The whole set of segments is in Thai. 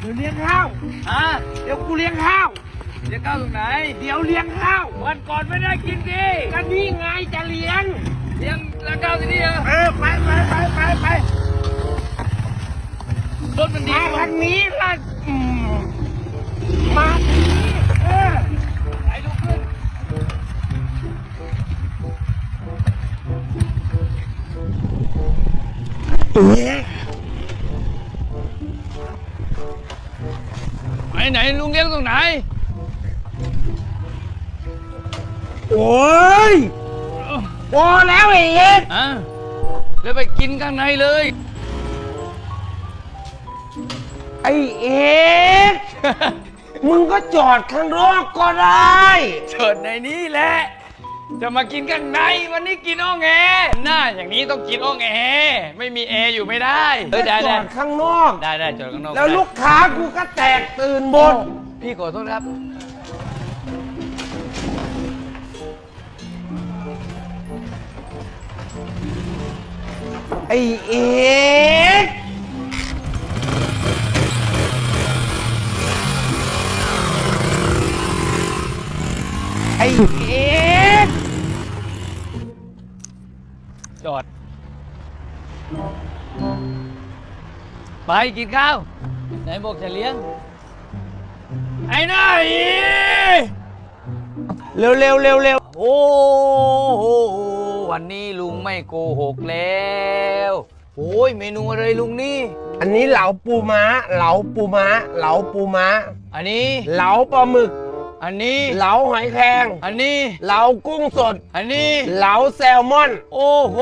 เดี๋ยวเลี้ยงข้าวฮะเดี๋ยวกูเลี้ยงข้าวจะเข้าวตรงไหน เดี๋ยวเลี้ยงข้าววันก่อนไม่ได้กินดิก็นี่ไงจะเลี้ยง เลี้ยงแล้วเข้าที่นี่เหรอเออไปไปไปไปไปรถมันดีมาทางนี้ละมา ไหนไหนลุงเลี้ยงตรงไหน โอ้ยพอแล้วไอ้เอกอะแล้วไปกินข้างในเลย ไอ้เอกมึงก็จอดข้างนอกก็ได้ เฉิดในนี้แหละ จะมากินข้างในวันนี้กินอ้องแอหน้าอย่างนี้ต้องกินอ้องแอไม่มีแอร์อยู่ไม่ได้เออได้จได้อดข้างนอก ได้ได้จอดข้างนอกแล้วได้ลูกค้ากูก็แตกตื่นหมด พี่ขอโทษครับ ไอ้เอกไอ้เอ ไปกินข้าว ไหนบอกจะเลี้ยง ไอ้หน้าอีเร็วเร็วเร็วเร็วโอ้โหวันนี้ลุงไม่โกหกแล้วโอ้ยเมนูอะไรลุงนี่ อันนี้เหลาปูม้า เหลาปูม้า เหลาปูม้า อันนี้เหลาปลาหมึก อันนี้เหลาหอยแครงอันนี้เหลากุ้งสด อันนี้เหลาแซลมอน โอ้โห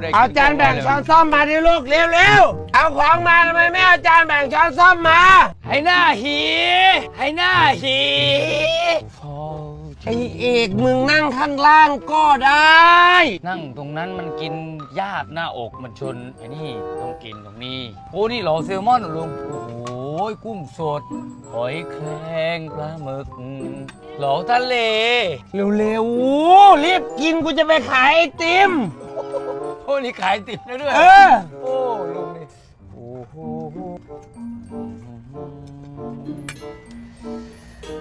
ได้กิเอาจานแบ่งช้อนซ่อมมาดิลูกเร็วเร็วเอาของมาทำไมไม่เอาจานแบ่งช้อนซ่อมมา ให้หน้าหีให้หน้าหีพอไอเอกมึงนั่งข้างล่างก็ได้ นั่งตรงนั้นมันกินยากหน้าอกมันชนไอ้นี่ต้องกินตรงนี้โอ้นี่เหลอแซลมอนเหรอลุงโอ้โหกุ้งสดหอยแครงปลาหมึกเหลอทะเล เร็วเร็วๆรีบกินกูจะไปขายไอติม โอ้นี่ขายติดแล้วด้วยเออ โอ้ลุงนี่โอ้โห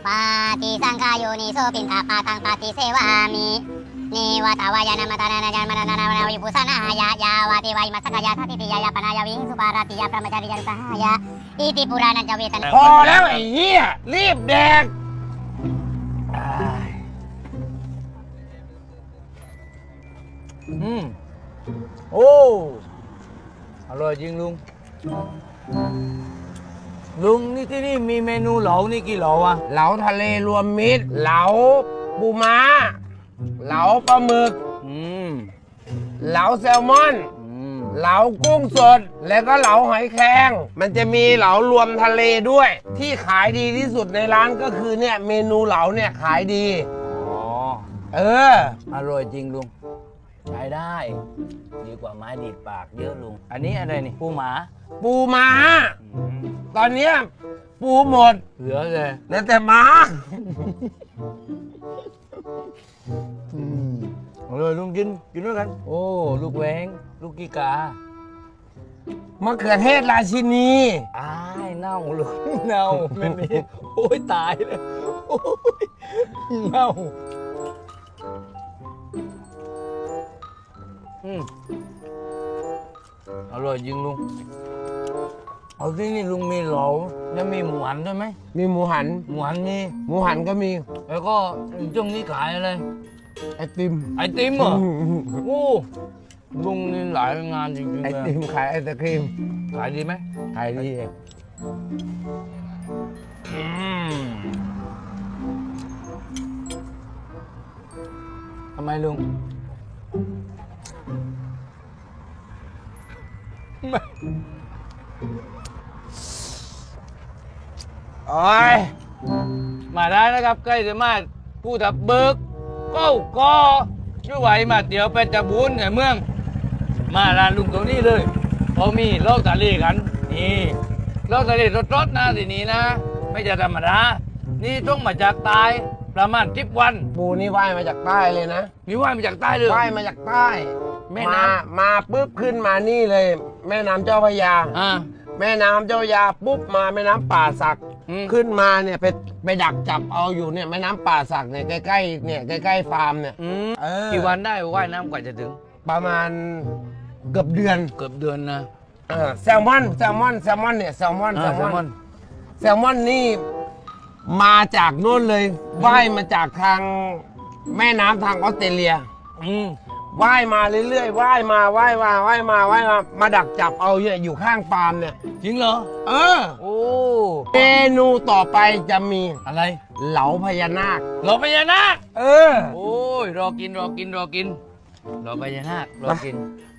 ปาติสังขายโยนิโสปินตาปาทังปาติเสวามินิวัตวายานามาตานานาจารมานานานาวิปุสนายายาวาติวายมัสกายาทัติติยายาปนายาวิงสุปาราติยาพระมจาริยารุตหายาอิติปุรานันจเวตนาพอแล้วไอ้เหี้ยรีบแดกอืม โอ้ อร่อยจริงลุง ลุงนี่ที่นี่มีเมนูเหลานี่กี่เหลาอะเหลาทะเลรวมมิตร เหลาปูม้า เหลาปลาหมึก อืม เหลาแซลมอน อืม เหลากุ้งสด แล้วก็เหลาหอยแครง มันจะมีเหลารวมทะเลด้วย ที่ขายดีที่สุดในร้านก็คือเนี่ยเมนูเหลาเนี่ยขายดี อ๋อ เออ อร่อยจริงลุง ใช้ได้ ดีกว่าไม้ดีดปากเยอะลุง อันนี้อะไรนี่ปูหมาปูม้าอืมตอนเนี้ยปูหมดเหลือเลยเหลือแต่ม้าอร่อยลุงกินกินด้วยกัน โอ้ ลูกแหวงลูกกีกามะเขือเทศราชินีอ้ายเน่าเลยเน่าไม่มีโอ้ยตายเลยโอ้ยเน่า มอร่อยจริงลุง เอาที่นี่ลุงมีเหลาแล้วมีหมูหันด้วยไหม มีหมูหัน หมูหันมี หมูหันก็มี แล้วก็ช่วงนี้ขายอะไร ไอติม ไอติมเหรอ โอ้ลุงนี่หลายงานจริงๆไอเลยติมขายไอศครีม ขายดีไหมขายดีอืมทำไมลุงไม่ โอ้ยมาได้นะครับใกล้จะมาผู้ทับเบิกก็ก็ช่วยไหวมาเดี๋ยวไปจะบุญในเมือง มาร้านลุงตรงนี้เลยเขามีเหล่าทะเลกันนี่เหล่าทะเลรสๆนะทีนี้นะ ไม่จะธรรมดานี่ต้องมาจากใตายประมาณทิบวันปูนี่ว่ายมาจากใต้เลยนะมีว่ายมาจากใต้เลยว่ายมาจากใต้โแม่มาน้มาปุ๊บขึ้นมานี่เลย แม่น้ำเจ้าพระยาำอ่า แม่น้ำเจ้าพระยาปุ๊บมาแม่น้ำป่าสัก อืม ขึ้นมาเนี่ยไปไปดักจับเอาอยู่เนี่ยแม่น้ำป่าสักเนี่ยใกล้ๆเนี่ยใกล้ๆฟาร์มเนี่ยอืมเออกี่วันได้ว่ายน้ำกว่าจะถึง ประมาณเกือบเดือนเกือบเดือนนะเออแซลมอนแซลมอนแซลมอนเนี่ยแซลมอนแซอ่าลแซลมมออนนแซลมอนนี่มาจากโน่นเลยว่ายมาจากทางแม่น้ำทางออสเตรเลีย อืม ว่ายมาเรื่อยๆว่ายมาว่ายมาว่ายมาว่ายมา มาดักจับเอาเนี่ยอยู่ข้างฟาร์มเนี่ย จริงเหรอ เออ โอ้ เมนูต่อไปจะมีอะไร เหลาพญานาครอพญานาค เออ โอ้ย รอกินรอกินรอกิน รอพญานาครอกิน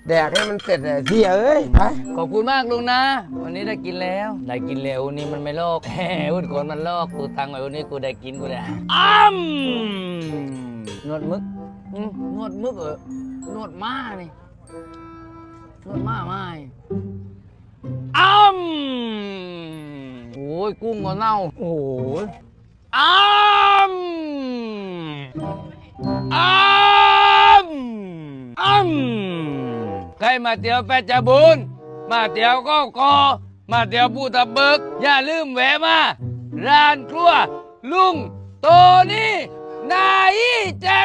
แดกให้มันเสร็จเลยที่เอ้ยไปขอบคุณมากลุงนะ วันนี้ได้กินแล้ว ได้กินแล้ววันนี้มันไม่ลอกแหมอุ้นคนมันลอกกูตังไว้วันนี้กูได้กินกูได้อ้ำนวดมึก อืมนวดมึกเออนวดม้านี่นวดม้าไม่อ้ำโอ้ยกุ้งก็เน่า โอ้โหอ้ำอ้ำอ้ำใครมาเตี๋ยวแปดจะบุญมาเตี๋ยวก็กอมาเตี๋ยวผู้ตะเบิก อย่าลืมแวะมา ร้านครัว ลุงโตนี่นายแจนาว